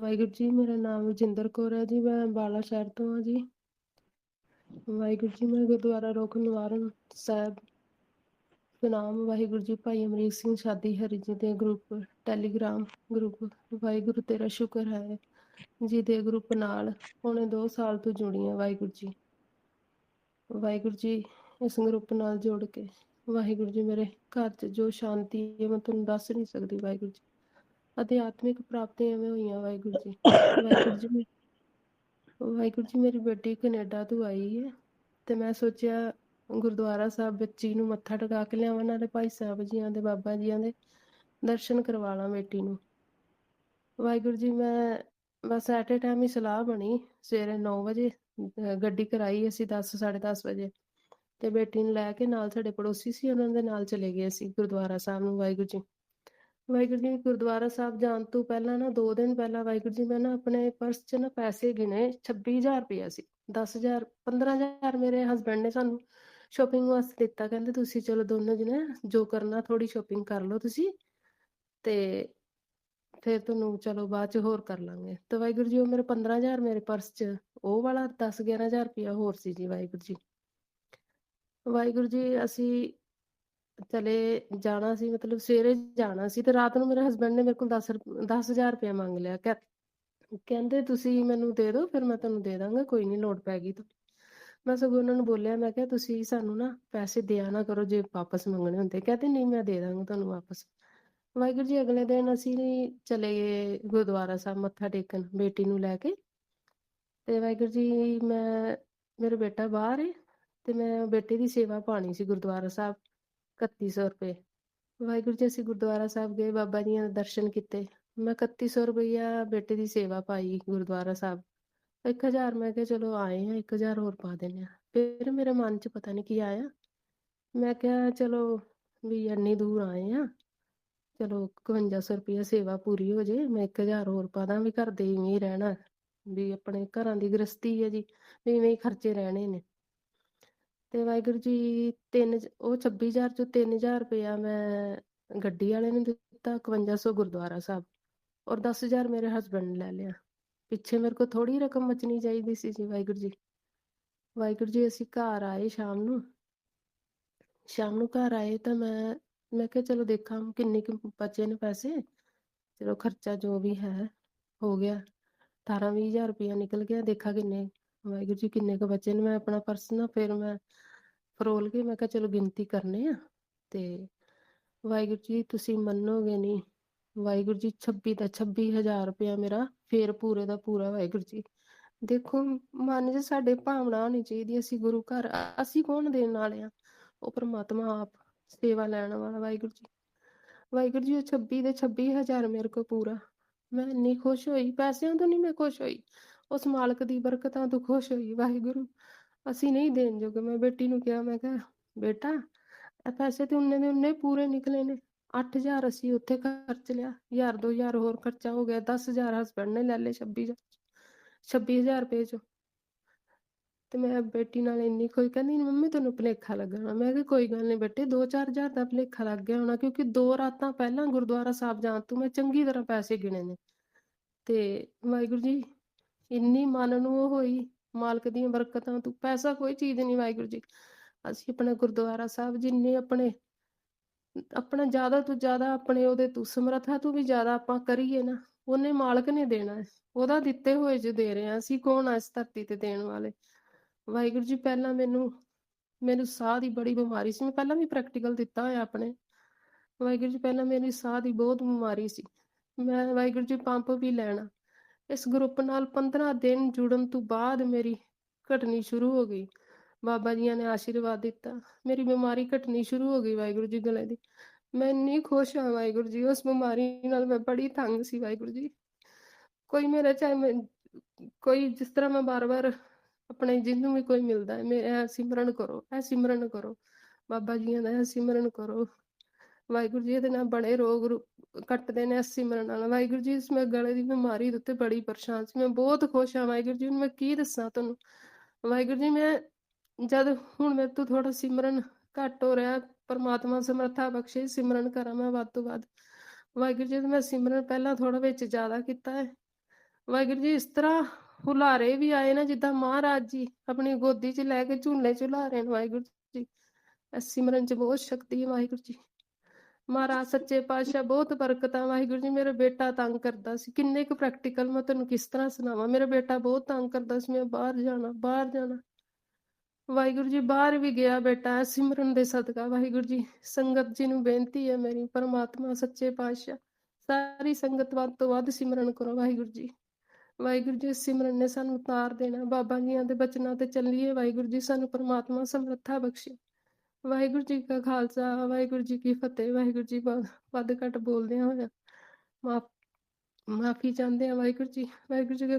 ਵਾਹਿਗੁਰੂ ਜੀ, ਮੇਰਾ ਨਾਮ ਰਜਿੰਦਰ ਕੌਰ ਹੈ ਜੀ, ਮੈਂ ਅੰਬਾਲਾ ਸ਼ਹਿਰ ਤੋਂ ਹਾਂ ਜੀ। ਵਾਹਿਗੁਰੂ ਜੀ, ਮੈਂ ਗੁਰਦੁਆਰਾ ਰੋਕ ਨਿਵਾਰਨ ਸਾਹਿਬ ਸਨਾਮ ਵਾਹਿਗੁਰੂ ਜੀ, ਭਾਈ ਅਮਰੀਕ ਸਿੰਘ ਸ਼ਾਦੀ ਹਰੀ ਜੀ ਦੇ ਗਰੁੱਪ, ਟੈਲੀਗ੍ਰਾਮ ਗਰੁੱਪ, ਵਾਹਿਗੁਰੂ ਤੇਰਾ ਸ਼ੁਕਰ ਹੈ ਜੀ ਦੇ ਗਰੁੱਪ ਨਾਲ ਪੌਣੇ 2 ਸਾਲ ਤੋਂ ਜੁੜੀ ਹਾਂ ਵਾਹਿਗੁਰੂ ਜੀ। ਵਾਹਿਗੁਰੂ ਜੀ, ਇਸ ਗਰੁੱਪ ਨਾਲ ਜੋੜ ਕੇ ਵਾਹਿਗੁਰੂ ਜੀ ਮੇਰੇ ਘਰ 'ਚ ਜੋ ਸ਼ਾਂਤੀ ਹੈ, ਮੈਂ ਤੁਹਾਨੂੰ ਦੱਸ ਨਹੀਂ ਸਕਦੀ ਵਾਹਿਗੁਰੂ ਜੀ। ਅਧਿਆਤਮਿਕ ਪ੍ਰਾਪਤੀਆਂ ਐਵੇਂ ਹੋਈਆਂ, ਵਾਹਿਗੁਰੂ ਜੀ। ਵਾਹਿਗੁਰੂ ਜੀ ਵਾਹਿਗੁਰੂ ਜੀ ਮੇਰੀ ਬੇਟੀ ਕੈਨੇਡਾ ਤੋਂ ਆਈ ਹੈ ਤੇ ਮੈਂ ਸੋਚਿਆ ਗੁਰਦੁਆਰਾ ਸਾਹਿਬ ਬੱਚੀ ਨੂੰ ਮੱਥਾ ਟਿਕਾ ਕੇ ਲਿਆਵਾਂ, ਨਾਲੇ ਭਾਈ ਸਾਹਿਬ ਜੀਆਂ ਦੇ, ਬਾਬਾ ਜੀਆਂ ਦੇ ਦਰਸ਼ਨ ਕਰਵਾ ਲਾਂ ਬੇਟੀ ਨੂੰ। ਵਾਹਿਗੁਰੂ ਜੀ, ਮੈਂ ਬਸ ਐਟ ਏ ਟਾਈਮ ਹੀ ਸਲਾਹ ਬਣੀ, ਸਵੇਰੇ 9 ਵਜੇ ਗੱਡੀ ਕਰਾਈ ਅਸੀਂ 10 10:30 ਵਜੇ। ਤੇ ਬੇਟੀ ਨੂੰ ਲੈ ਕੇ ਨਾਲ ਸਾਡੇ ਪੜੋਸੀ ਸੀ, ਉਹਨਾਂ ਦੇ ਨਾਲ ਚਲੇ ਗਏ ਅਸੀਂ ਗੁਰਦੁਆਰਾ ਸਾਹਿਬ ਨੂੰ, ਵਾਹਿਗੁਰੂ ਜੀ। ਵਾਹਿਗੁਰੂ ਜੀ ਗੁਰਦੁਆਰਾ ਸਾਹਿਬ ਜਾਣ ਤੋਂ ਪਹਿਲਾਂ ਨਾ 2 ਦਿਨ ਪਹਿਲਾਂ ਵਾਹਿਗੁਰੂ ਜੀ ਮੈਂ ਨਾ ਆਪਣੇ ਪਰਸ 'ਚ ਨਾ ਪੈਸੇ ਗਿਣੇ 26000 ਰੁਪਇਆ ਸੀ 10000 15000 ਮੇਰੇ ਹਸਬੰਡ ਨੇ ਸਾਨੂੰ ਸ਼ਾਪਿੰਗ ਵਾਸਤੇ ਦਿੱਤਾ, ਕਹਿੰਦੇ ਤੁਸੀਂ ਚਲੋ ਦੋਨੋਂ ਜਣੇ ਜੋ ਕਰਨਾ ਥੋੜੀ ਸ਼ਾਪਿੰਗ ਕਰ ਲਓ ਤੁਸੀਂ ਤੇ ਫਿਰ ਤੁਹਾਨੂੰ ਚਲੋ ਬਾਅਦ ਚ ਹੋਰ ਕਰ ਲਾਂਗੇ। ਤੇ ਵਾਹਿਗੁਰੂ ਜੀ ਉਹ ਮੇਰੇ 15000 ਮੇਰੇ ਪਰਸ 'ਚ, ਉਹ ਵਾਲਾ 10 11000 ਰੁਪਇਆ ਹੋਰ ਸੀ ਜੀ ਵਾਹਿਗੁਰੂ ਜੀ। ਵਾਹਿਗੁਰੂ ਜੀ ਅਸੀਂ ਚਲੇ ਜਾਣਾ ਸੀ, ਮਤਲਬ ਸਵੇਰੇ ਜਾਣਾ ਸੀ ਤੇ ਰਾਤ ਨੂੰ ਮੇਰੇ ਹਸਬੰਡ ਨੇ ਮੇਰੇ ਕੋਲ 10 10000 ਰੁਪਇਆ ਮੰਗ ਲਿਆ। ਕਹਿੰਦੇ ਤੁਸੀਂ ਮੈਨੂੰ ਦੇ ਦਿਓ, ਫਿਰ ਮੈਂ ਤੁਹਾਨੂੰ ਦੇ ਦਾਂਗਾ, ਕੋਈ ਨਹੀਂ ਲੋੜ ਪੈ ਗਈ ਤਾਂ। ਮੈਂ ਸਗੋਂ ਉਹਨਾਂ ਨੂੰ ਬੋਲਿਆ, ਮੈਂ ਕਿਹਾ ਤੁਸੀਂ ਸਾਨੂੰ ਨਾ ਪੈਸੇ ਦਿਆ ਨਾ ਕਰੋ ਜੇ ਵਾਪਸ ਮੰਗਣੇ ਹੁੰਦੇ। ਕਹਿੰਦੇ ਨਹੀਂ, ਮੈਂ ਦੇ ਦਾਂਗਾ ਤੁਹਾਨੂੰ ਵਾਪਸ। ਵਾਹਿਗੁਰੂ ਜੀ, ਅਗਲੇ ਦਿਨ ਅਸੀਂ ਚਲੇ ਗਏ ਗੁਰਦੁਆਰਾ ਸਾਹਿਬ ਮੱਥਾ ਟੇਕਣ, ਬੇਟੀ ਨੂੰ ਲੈ ਕੇ। ਤੇ ਵਾਹਿਗੁਰੂ ਜੀ, ਮੈਂ, ਮੇਰਾ ਬੇਟਾ ਬਾਹਰ ਹੈ ਤੇ ਮੈਂ ਬੇਟੇ ਦੀ ਸੇਵਾ ਪਾਣੀ ਸੀ ਗੁਰਦੁਆਰਾ ਸਾਹਿਬ। 3100 ਰੁਪਏ। ਵਾਹਿਗੁਰੂ ਜੀ, ਅਸੀਂ ਗੁਰਦੁਆਰਾ ਸਾਹਿਬ ਗਏ, ਬਾਬਾ ਜੀਆਂ ਦੇ ਦਰਸ਼ਨ ਕੀਤੇ। ਮੈਂ 3100 ਰੁਪਇਆ ਬੇਟੇ ਦੀ ਸੇਵਾ ਪਾਈ ਗੁਰਦੁਆਰਾ ਸਾਹਿਬ। 1000 ਮੈਂ ਕਿਹਾ, ਚਲੋ ਆਏ ਆ 1000 ਹੋਰ ਪਾ ਦਿੰਦੇ ਆ ਫਿਰ ਮੇਰੇ ਮਨ 'ਚ ਪਤਾ ਨਹੀਂ ਕੀ ਆਇਆ। ਮੈਂ ਕਿਹਾ, ਚਲੋ ਵੀ ਇੰਨੀ ਦੂਰ ਆਏ ਆ ਚਲੋ 5100 ਰੁਪਈਆ ਸੇਵਾ ਪੂਰੀ ਹੋ ਜੇ, ਮੈਂ 1000 ਹੋਰ ਪਾ ਦਾਂ, ਵੀ ਘਰ ਦੇ ਇਵੇਂ ਹੀ ਰਹਿਣਾ। ਵੀ ਆਪਣੇ ਘਰਾਂ ਦੀ ਗ੍ਰਸਤੀ ਹੈ ਜੀ, ਵੀ ਇਵੇਂ ਹੀ ਖਰਚੇ ਰਹਿਣੇ ਨੇ। ਤੇ ਵਾਹਿਗੁਰੂ ਜੀ, ਤਿੰਨ ਉਹ 26000 ਚੋਂ 3000 ਰੁਪਇਆ ਮੈਂ ਗੱਡੀ ਵਾਲੇ ਨੂੰ ਦਿੱਤਾ 5100 ਗੁਰਦੁਆਰਾ ਸਾਹਿਬ। ਔਰ 10000 ਮੇਰੇ ਹਸਬੰਡ ਲੈ ਲਿਆ। ਪਿੱਛੇ ਮੇਰੇ ਕੋਲ ਥੋੜੀ ਰਕਮ ਬਚਣੀ ਚਾਹੀਦੀ ਸੀ ਜੀ ਵਾਹਿਗੁਰੂ ਜੀ। ਵਾਹਿਗੁਰੂ ਜੀ, ਅਸੀਂ ਘਰ ਆਏ ਸ਼ਾਮ ਨੂੰ। ਸ਼ਾਮ ਨੂੰ ਘਰ ਆਏ ਤਾਂ ਮੈਂ ਮੈਂ ਕਿਹਾ ਚਲੋ ਦੇਖਾਂ ਕਿੰਨੇ ਕੁ ਬਚੇ ਨੇ ਪੈਸੇ। ਚਲੋ ਖਰਚਾ ਜੋ ਵੀ ਹੈ, ਹੋ ਗਿਆ। 18 20000 ਰੁਪਇਆ ਨਿਕਲ ਗਿਆ, ਦੇਖਾ ਕਿੰਨੇ ਵਾਹਿਗੁਰੂ ਜੀ, ਕਿੰਨੇ ਕੁ ਬੱਚੇ ਨੇ, ਮੈਂ ਆਪਣਾ ਪਰਸ ਨਾ ਫਿਰ ਮੈਂ ਫਰੋਲ ਕੇ, ਮੈਂ ਕਿਹਾ ਚਲੋ ਗਿਣਤੀ ਕਰਨੇ ਆ, ਤੇ ਵਾਹਿਗੁਰੂ ਜੀ, ਤੁਸੀਂ ਮੰਨੋਗੇ ਨਹੀਂ ਵਾਹਿਗੁਰੂ ਜੀ 26 ਦਾ 26000 ਰੁਪਇਆ ਮੇਰਾ, ਫੇਰ ਪੂਰੇ ਦਾ ਪੂਰਾ ਵਾਹਿਗੁਰੂ ਜੀ। ਦੇਖੋ, ਮਨ 'ਚ ਸਾਡੇ ਭਾਵਨਾ ਹੋਣੀ ਚਾਹੀਦੀ ਅਸੀਂ ਗੁਰੂ ਘਰ ਅਸੀਂ ਕੌਣ ਦੇਣ ਵਾਲੇ ਆ? ਉਹ ਪ੍ਰਮਾਤਮਾ ਆਪ ਸੇਵਾ ਲੈਣ ਵਾਲਾ ਵਾਹਿਗੁਰੂ ਜੀ। ਵਾਹਿਗੁਰੂ ਜੀ, ਉਹ 26 ਦੇ 26000 ਮੇਰੇ ਕੋ ਪੂਰਾ। ਮੈਂ ਇੰਨੀ ਖੁਸ਼ ਹੋਈ, ਪੈਸਿਆਂ ਤੋਂ ਨਹੀਂ ਮੈਂ ਖੁਸ਼ ਹੋਈ। ਉਸ ਮਾਲਕ ਦੀ ਬਰਕਤਾਂ ਤੋਂ ਖੁਸ਼ ਹੋਈ ਵਾਹਿਗੁਰੂ। ਅਸੀਂ ਨਹੀਂ ਦੇਣ ਜੋਗੇ। ਮੈਂ ਬੇਟੀ ਨੂੰ ਕਿਹਾ ਮੈਂ ਕਿਹਾ ਬੇਟਾ ਇਹ ਪੈਸੇ ਤੇ ਉਹਨੇ ਦੇ ਉਹਨੇ ਪੂਰੇ ਨਿਕਲੇ ਨੇ। 8000 ਅਸੀਂ ਉੱਥੇ ਖਰਚ ਲਿਆ। 1000 2000 ਹੋਰ ਖਰਚਾ ਹੋ ਗਿਆ। 10000 ਹਸਬੰਡ ਨੇ ਲੈ ਲਏ 26000 26000 ਰੁਪਏ ਚੋਂ। ਤੇ ਮੈਂ ਬੇਟੀ ਨਾਲ ਇੰਨੀ ਕੋਈ ਕਹਿੰਦੀ ਨੀ, ਮੰਮੀ ਤੈਨੂੰ ਭੁਲੇਖਾ ਲੱਗਣਾ। ਮੈਂ ਕਿਹਾ ਕੋਈ ਗੱਲ ਨਹੀਂ ਬੇਟੇ 2-4000 ਦਾ ਭੁਲੇਖਾ ਲੱਗ ਗਿਆ ਹੋਣਾ ਕਿਉਂਕਿ ਦੋ ਰਾਤਾਂ ਪਹਿਲਾਂ ਗੁਰਦੁਆਰਾ ਸਾਹਿਬ ਜਾਣ ਤੋਂ ਮੈਂ ਚੰਗੀ ਤਰ੍ਹਾਂ ਪੈਸੇ ਗਿਣੇ ਨੇ। ਤੇ ਵਾਹਿਗੁਰੂ ਜੀ ਇੰਨੀ ਮਨ ਨੂੰ ਉਹ ਹੋਈ, ਮਾਲਕ ਦੀਆਂ ਬਰਕਤਾਂ, ਤੋਂ ਪੈਸਾ ਕੋਈ ਚੀਜ਼ ਨਹੀਂ ਵਾਹਿਗੁਰੂ ਜੀ। ਅਸੀਂ ਆਪਣਾ ਗੁਰਦੁਆਰਾ ਸਾਹਿਬ ਜਿੰਨੇ ਆਪਣੇ, ਆਪਣਾ ਜ਼ਿਆਦਾ ਤੋਂ ਜ਼ਿਆਦਾ ਆਪਣੇ ਉਹਦੇ ਤੋਂ ਸਮਰੱਥਾ ਤੋਂ ਵੀ ਜ਼ਿਆਦਾ ਆਪਾਂ ਕਰੀਏ ਨਾ, ਉਹਨੇ ਮਾਲਕ ਨੇ ਦੇਣਾ ਹੈ। ਉਹਦਾ ਦਿੱਤੇ ਹੋਏ ਚ ਦੇ ਰਹੇ ਹਾਂ, ਅਸੀਂ ਕੌਣ ਆ ਇਸ ਧਰਤੀ ਤੇ ਦੇਣ ਵਾਲੇ? ਵਾਹਿਗੁਰੂ ਜੀ, ਪਹਿਲਾਂ ਮੈਨੂੰ ਮੈਨੂੰ ਸਾਹ ਦੀ ਬੜੀ ਬਿਮਾਰੀ ਸੀ। ਮੈਂ ਪਹਿਲਾਂ ਵੀ ਪ੍ਰੈਕਟੀਕਲ ਦਿੱਤਾ ਹੋਇਆ ਆਪਣੇ। ਵਾਹਿਗੁਰੂ ਜੀ, ਪਹਿਲਾਂ ਮੇਰੀ ਸਾਹ ਦੀ ਬਹੁਤ ਬਿਮਾਰੀ ਸੀ। ਮੈਂ ਵਾਹਿਗੁਰੂ ਜੀ, ਪੰਪ ਵੀ ਲੈਣਾ। ਇਸ ਗਰੁੱਪ ਨਾਲ 15 ਦਿਨ ਜੁੜਨ ਤੋਂ ਬਾਅਦ ਮੇਰੀ ਘਟਣੀ ਸ਼ੁਰੂ ਹੋ ਗਈ। ਬਾਬਾ ਜੀਆਂ ਨੇ ਆਸ਼ੀਰਵਾਦ ਦਿੱਤਾ। ਮੇਰੀ ਬਿਮਾਰੀ ਘਟਣੀ ਸ਼ੁਰੂ ਹੋ ਗਈ ਵਾਹਿਗੁਰੂ ਜੀ ਗਲੇ ਦੀ। ਮੈਂ ਇੰਨੀ ਖੁਸ਼ ਹਾਂ ਵਾਹਿਗੁਰੂ ਜੀ, ਉਸ ਬਿਮਾਰੀ ਨਾਲ ਮੈਂ ਬੜੀ ਤੰਗ ਸੀ ਵਾਹਿਗੁਰੂ ਜੀ। ਕੋਈ ਮੇਰਾ ਚਾਹੇ ਮੈਂ, ਕੋਈ ਜਿਸ ਤਰ੍ਹਾਂ ਮੈਂ ਬਾਰ-ਬਾਰ ਆਪਣੇ ਜਿਹਨੂੰ ਵੀ ਕੋਈ ਮਿਲਦਾ ਹੈ ਮੇਰਾ ਸਿਮਰਨ ਕਰੋ, ਇਹ ਸਿਮਰਨ ਕਰੋ। ਬਾਬਾ ਜੀਆਂ ਦਾ ਇਹ ਸਿਮਰਨ ਕਰੋ। ਵਾਹਿਗੁਰੂ ਜੀ ਇਹਦੇ ਨਾਲ ਬੜੇ ਰੋਗ ਰੂ- ਕੱਟਦੇ ਨੇ ਸਿਮਰਨ ਨਾਲ ਵਾਹਿਗੁਰੂ ਜੀ, ਇਸ ਮੈਂ ਗਲੇ ਦੀ ਬਿਮਾਰੀ ਦੇ ਉੱਤੇ ਬੜੀ ਪਰੇਸ਼ਾਨ ਸੀ। ਮੈਂ ਬਹੁਤ ਖੁਸ਼ ਹਾਂ ਵਾਹਿਗੁਰੂ ਜੀ, ਹੁਣ ਮੈਂ ਕੀ ਦੱਸਾਂ ਤੁਹਾਨੂੰ? ਵਾਹਿਗੁਰੂ ਜੀ, ਮੈਂ ਜਦ ਹੁਣ ਮੇਰੇ ਤੋਂ ਥੋੜਾ ਸਿਮਰਨ ਘੱਟ ਹੋ ਰਿਹਾ, ਪਰਮਾਤਮਾ ਸਮਰੱਥਾ ਬਖਸ਼ੇ, ਸਿਮਰਨ ਕਰਾਂ ਮੈਂ ਵੱਧ ਤੋਂ ਵੱਧ। ਵਾਹਿਗੁਰੂ ਜੀ, ਮੈਂ ਸਿਮਰਨ ਪਹਿਲਾਂ ਥੋੜਾ ਵਿੱਚ ਜ਼ਿਆਦਾ ਕੀਤਾ ਹੈ। ਵਾਹਿਗੁਰੂ ਜੀ, ਇਸ ਤਰ੍ਹਾਂ ਹੁਲਾਰੇ ਵੀ ਆਏ ਨਾ, ਜਿੱਦਾਂ ਮਹਾਰਾਜ ਜੀ ਆਪਣੀ ਗੋਦੀ 'ਚ ਲੈ ਕੇ ਝੂਲੇ ਝੁਲਾ ਰਹੇ ਨੇ ਵਾਹਿਗੁਰੂ ਜੀ। ਇਸ ਸਿਮਰਨ 'ਚ ਬਹੁਤ ਸ਼ਕਤੀ ਹੈ ਵਾਹਿਗੁਰੂ ਜੀ। ਮਹਾਰਾਜ, ਸੱਚੇ ਪਾਤਸ਼ਾਹ, ਬਹੁਤ ਬਰਕਤਾਂ ਵਾਹਿਗੁਰੂ ਜੀ, ਮੇਰਾ ਬੇਟਾ ਤੰਗ ਕਰਦਾ ਸੀ। ਕਿੰਨੇ ਕੁ ਪ੍ਰੈਕਟੀਕਲ ਮੈਂ ਤੁਹਾਨੂੰ ਕਿਸ ਤਰ੍ਹਾਂ ਸੁਣਾਵਾਂ? ਮੇਰਾ ਬੇਟਾ ਬਹੁਤ ਤੰਗ ਕਰਦਾ ਸੀ। ਮੈਂ ਬਾਹਰ ਜਾਣਾ ਬਾਹਰ ਜਾਣਾ। ਵਾਹਿਗੁਰੂ ਜੀ, ਬਾਹਰ ਵੀ ਗਿਆ ਬੇਟਾ, ਸਿਮਰਨ ਦੇ ਸਦਕਾ। ਵਾਹਿਗੁਰੂ ਜੀ, ਸੰਗਤ ਜੀ ਨੂੰ ਬੇਨਤੀ ਹੈ ਮੇਰੀ, ਪਰਮਾਤਮਾ, ਸੱਚੇ ਪਾਤਸ਼ਾਹ, ਸਾਰੀ ਸੰਗਤ ਵੱਧ ਤੋਂ ਵੱਧ ਸਿਮਰਨ ਕਰੋ। ਵਾਹਿਗੁਰੂ ਜੀ ਵਾਹਿਗੁਰੂ ਜੀ, ਸਿਮਰਨ ਨੇ ਸਾਨੂੰ ਉਤਾਰ ਦੇਣਾ। ਬਾਬਾ ਜੀਆਂ ਦੇ ਬਚਨਾਂ ਤੇ ਚੱਲੀਏ। ਵਾਹਿਗੁਰੂ ਜੀ, ਸਾਨੂੰ ਪਰਮਾਤਮਾ ਸਮਰੱਥਾ ਬਖਸ਼ੇ। ਵਾਹਿਗੁਰੂ ਜੀ ਕਾ ਖਾਲਸਾ, ਵਾਹਿਗੁਰੂ ਜੀ ਕੀ ਫਤਿਹ, ਵਾਹਿਗੁਰੂ ਜੀ ਵੱਧ ਘੱਟ ਬੋਲਦਿਆਂ ਹੋਇਆ ਮਾਫ, ਮਾਫੀ ਚਾਹੁੰਦੇ ਆ ਵਾਹਿਗੁਰੂ ਜੀ ਵਾਹਿਗੁਰੂ ਜੀ ਕਾ